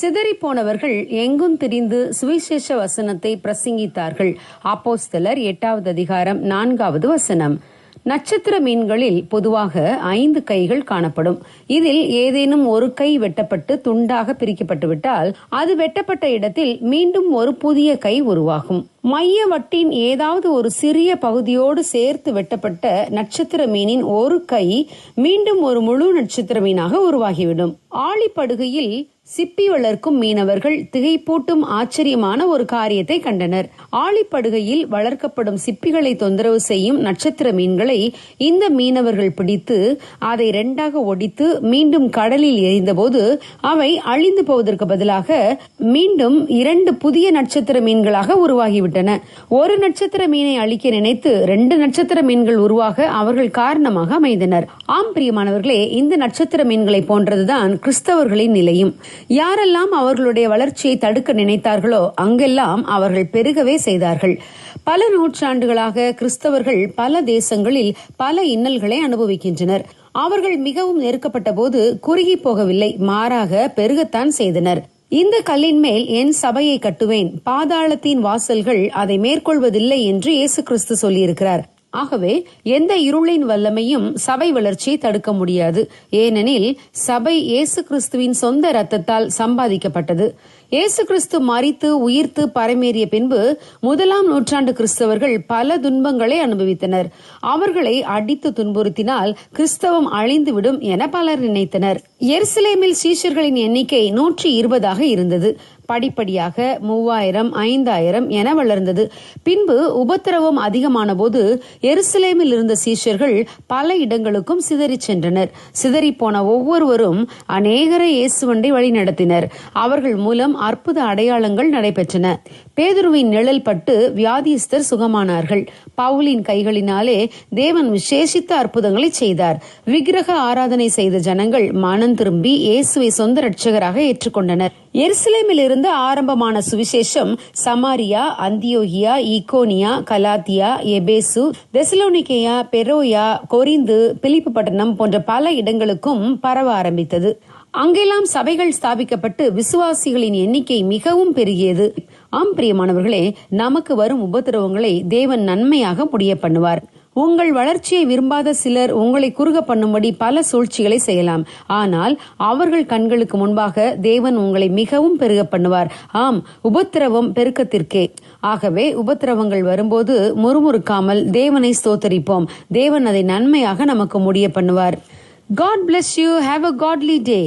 சிதறிப்போனவர்கள் எங்கும் திரிந்து சுவிசேஷ வசனத்தை பிரசங்கித்தார்கள். அப்போஸ்தலர் எட்டாவது அதிகாரம் நான்காவது வசனம். நட்சத்திர மீன்களில் பொதுவாக ஐந்து கைகள் காணப்படும். இதில் ஏதேனும் ஒரு கை வெட்டப்பட்டு துண்டாக பிரிக்கப்பட்டுவிட்டால் அது வெட்டப்பட்ட இடத்தில் மீண்டும் ஒரு புதிய கை உருவாகும். மைய வட்டின் ஏதாவது ஒரு சிறிய பகுதியோடு சேர்த்து வெட்டப்பட்ட நட்சத்திர மீனின் ஒரு கை மீண்டும் ஒரு முழு நட்சத்திர மீனாக உருவாகிவிடும். ஆழிப்படுகையில் சிப்பி வளர்க்கும் மீனவர்கள் திகைப்பூட்டும் ஆச்சரியமான ஒரு காரியத்தை கண்டனர். ஆழிப்படுகையில் வளர்க்கப்படும் சிப்பிகளை தொந்தரவு செய்யும் நட்சத்திர மீன்களை இந்த மீனவர்கள் பிடித்து அதை ரெண்டாக ஒடித்து மீண்டும் கடலில் எறிந்தபோது அவை அழிந்து போவதற்கு பதிலாக மீண்டும் இரண்டு புதிய நட்சத்திர மீன்களாக உருவாகிவிட்டன. ஒரு நட்சத்திர மீனை அழிக்க நினைத்து ரெண்டு நட்சத்திர மீன்கள் உருவாக அவர்கள் காரணமாக அமைந்தனர். ஆம் பிரியமானவர்களே இந்த நட்சத்திர மீன்களை போன்றதுதான் கிறிஸ்தவர்களின் நிலையும். யாரெல்லாம் அவர்களுடைய வளர்ச்சியை தடுக்க நினைத்தார்களோ அங்கெல்லாம் அவர்கள் பெருகவே செய்தார்கள். பல நூற்றாண்டுகளாக கிறிஸ்தவர்கள் பல தேசங்களில் பல இன்னல்களை அனுபவிக்கின்றனர். அவர்கள் மிகவும் நெருக்கப்பட்ட போது குறுகி போகவில்லை மாறாக பெருகத்தான் செய்தனர். இந்த கல்லின் மேல் என் சபையை கட்டுவேன். பாதாளத்தின் வாசல்கள் அதை மேற்கொள்வதில்லை என்று இயேசு கிறிஸ்து சொல்லியிருக்கிறார். ஆகவே எந்த இருளின் வல்லமையும் சபை வளர்ச்சியை தடுக்க முடியாது. ஏனெனில் சபை இயேசு கிறிஸ்துவின் சொந்த ரத்தத்தால் சம்பாதிக்கப்பட்டது. இயேசு கிறிஸ்து மறித்து உயிர்த்து பரமேறிய பின்பு முதலாம் நூற்றாண்டு கிறிஸ்தவர்கள் பல துன்பங்களை அனுபவித்தனர். அவர்களை அடித்து துன்புறுத்தினால் கிறிஸ்தவம் அழிந்துவிடும் என பலர் நினைத்தனர். எருசலேமில் சீஷர்களின் எண்ணிக்கை நூற்றி இருபதாக இருந்தது. படிப்படியாக மூவாயிரம் ஐந்தாயிரம் என வளர்ந்தது. பின்பு உபத்திரவம் அதிகமான போது எருசலேமில் இருந்த சீஷர்கள் பல இடங்களுக்கும் சிதறி சென்றனர். சிதறி போன ஒவ்வொருவரும் அநேகரை இயேசுவண்டை வழிநடத்தினர். அவர்கள் மூலம் அற்புத அடையாளங்கள் நடைபெற்றன. பேதுருவின் நிழல் பட்டு வியாதிஸ்தர் சுகமானார்கள். பவுலின் கைகளினாலே தேவன் விசேஷித்த அற்புதங்களை செய்தார். விக்கிரக ஆராதனை செய்த ஜனங்கள் மனம் திரும்பி இயேசுவை சொந்த ரட்சகராக ஏற்றுக்கொண்டனர். எருசலேமில் இருந்து ஆரம்பமான சுவிசேஷம் சமாரியா அந்தியோகியா ஈகோனியா கலாத்தியா எபேசு தெசலோனிகேயா பெரோயா கொரிந்து பிலிப்பு பட்டணம் போன்ற பல இடங்களுக்கும் பரவ ஆரம்பித்தது. அங்கெல்லாம் சபைகள் ஸ்தாபிக்கப்பட்டு விசுவாசிகளின் எண்ணிக்கை மிகவும் பெருகியது. ஆம் பிரியமானவர்களே நமக்கு வரும் உபத்திரவங்களை தேவன் நன்மையாக முடிய பண்ணுவார். உங்கள் வளர்ச்சியை விரும்பாத சிலர் உங்களை குறுக பண்ணும்படி பல சூழ்ச்சிகளை செய்யலாம். ஆனால் அவர்கள் கண்களுக்கு முன்பாக தேவன் உங்களை மிகவும் பெருக பண்ணுவார். ஆம் உபத்திரவம் பெருக்கத்திற்கே. ஆகவே உபத்திரவங்கள் வரும்போது முறுமுறுக்காமல் தேவனை ஸ்தோத்தரிப்போம். தேவன் அதை நன்மையாக நமக்கு முடிய பண்ணுவார். God bless you have a godly day